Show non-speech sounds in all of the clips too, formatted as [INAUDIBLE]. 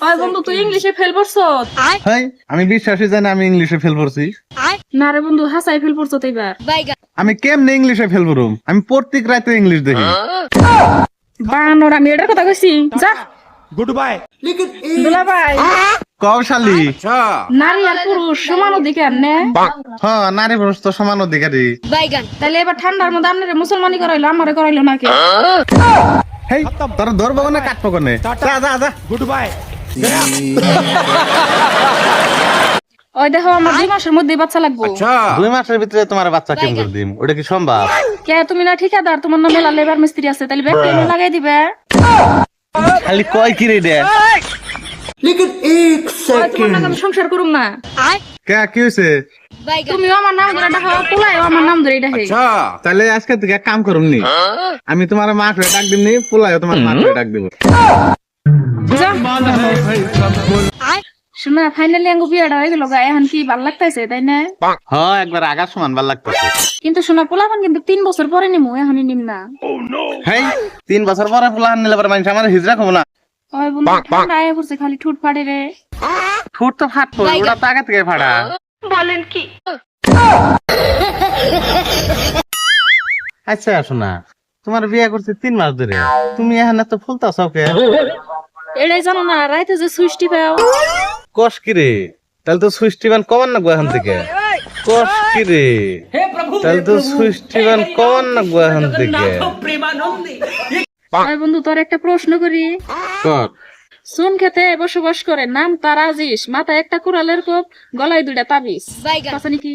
আয় বন্ধু তুই ইংলিশে ফেল করছস আমি বিশ্বাসই জানি আমি ইংলিশে ফেল করছি না রে বন্ধু হাসাই ফেল করছস এবার আমি কেমনে ইংলিশে ফেল করুম আমি প্রত্যেক রাতে ইংলিশ দেখি। বানর আমি এটার কথা কইছি। যা। গুড বাই দুলা কৌশালী আচ্ছা। নারী আর পুরুষ সমান অধিকার নে। হ্যাঁ নারী পুরুষ তো সমান অধিকারী তাহলে এবার ঠান্ডার মধ্যে আপনারে মুসলমানি করাইলো আমারে করাইলো নাকি? হেই তোর ধরবো না কাটবো না যা যা গুড বাই [LAUGHS] ওই দেখো আমার দুই মাসের মধ্যে বাচ্চা লাগবো। দুই মাসের ভিতরে তোমার বাচ্চা কেমন করে দিম ওটা কি সম্ভব? কে তুমি না ঠিকাদার? তোমার নামে লেবার মিস্ত্রি আছে তাহলে ব্যাগ লাগাই দিবে। খালি কয় কি রে দে? তোমার নামে আমি সংসার করুম না। কে কি তুমিও আমার নাম ধরে ডাকো পোলাইও আমার নাম ধরে ডাকে। তাহলে আজকে থেকে কাম করুন নি। আমি তোমার মা করে ডাক দিমনি পোলায় তোমার মা করে ডাক দিব। শোনা ফাইনালি আঙ্গু বিয়েটা হয়ে গেল গা এখন কি ভালো লাগতেছে তাই না হ একবার আগার সমান ভালো লাগতেছে কিন্তু শোনা পোলাপান কিন্তু তিন বছর পরে নিমু এখনই নিম না। তিন বছর পরে পোলাহান নিলে পরে মানুষ আমার হিজরা খাব না ওই বন্ধু ঠান্ডা আয়া পড়ছে খালি ঠুট ফাটে রে ঠোঁট তো ফাটবো ওটা তো আগে থেকে ফাটা। বলেন কি? আচ্ছা শোনা তোমার বিয়ে করছে তিন মাস ধরে তুমি এখানে তো ফুলতা চৌকে। এটাই জানো না রাইতে যে সুইচটি পাও। কষ কি রে? তাহলে তো সুইচ টিবান কমান না এখান থেকে। কষ কি রে? তাহলে তো সুইচ টিবান কমান না এখান থেকে। ওই বন্ধু তোর একটা প্রশ্ন করি। কর। সুন খেতে বসবাস করে নাম তার আজিস। মাথায় একটা কুড়ালের কোপ গলায় দুইটা তাবিজ। আছে নাকি?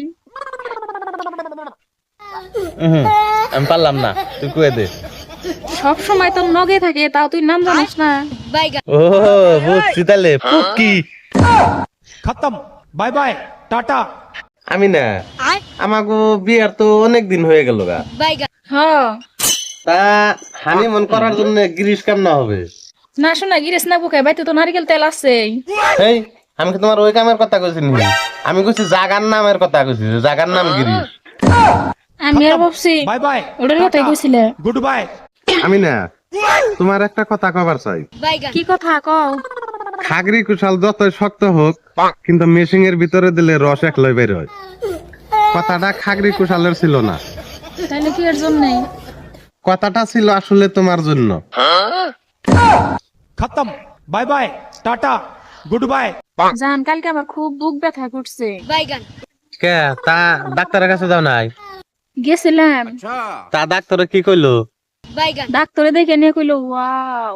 আমি পারলাম না তুই কুয়ে দে। সব সময় তোর নগে থাকে তাও তুই নাম জানিস না। বাইগান ও খতম বাই বাই টাটা আমি না আমাকে বিয়ার তো অনেক দিন হয়ে গেল গা। বাইগান হ্যাঁ। তা করার জন্য গিরিশ কান্না হবে? না শোনা গিরিশ না বুকে বাইতে তো নারকেল তেল আছে এই আমি কি তোমার ওই কামের কথা কইছি নি আমি কইছি জাগার নামের কথা কইছি জাগার নাম গিরিশ। আমি আর ভাবছি বাই বাই ওটার কথাই কইছিলে। গুড বাই আমি না তোমার একটা কথা কবার চাই। কি কথা কও? খাগরি কুশাল যতই শক্ত হোক কিন্তু মেশিং এর ভিতরে দিলে রস এক লয় বের হয়। কথাটা খাগরি কুশালের ছিল না। তাহলে কি এর জন্য? কথাটা ছিল আসলে তোমার জন্য। খতম। Bye bye tata goodbye. জান কালকে আমার খুব বুক ব্যথা করছে। কে? তা ডাক্তারের কাছে যাও নাই? গেছিলাম। তা ডাক্তার কি কইলো? ডাক্তারে দেখে নিয়ে কইলো ওয়াও।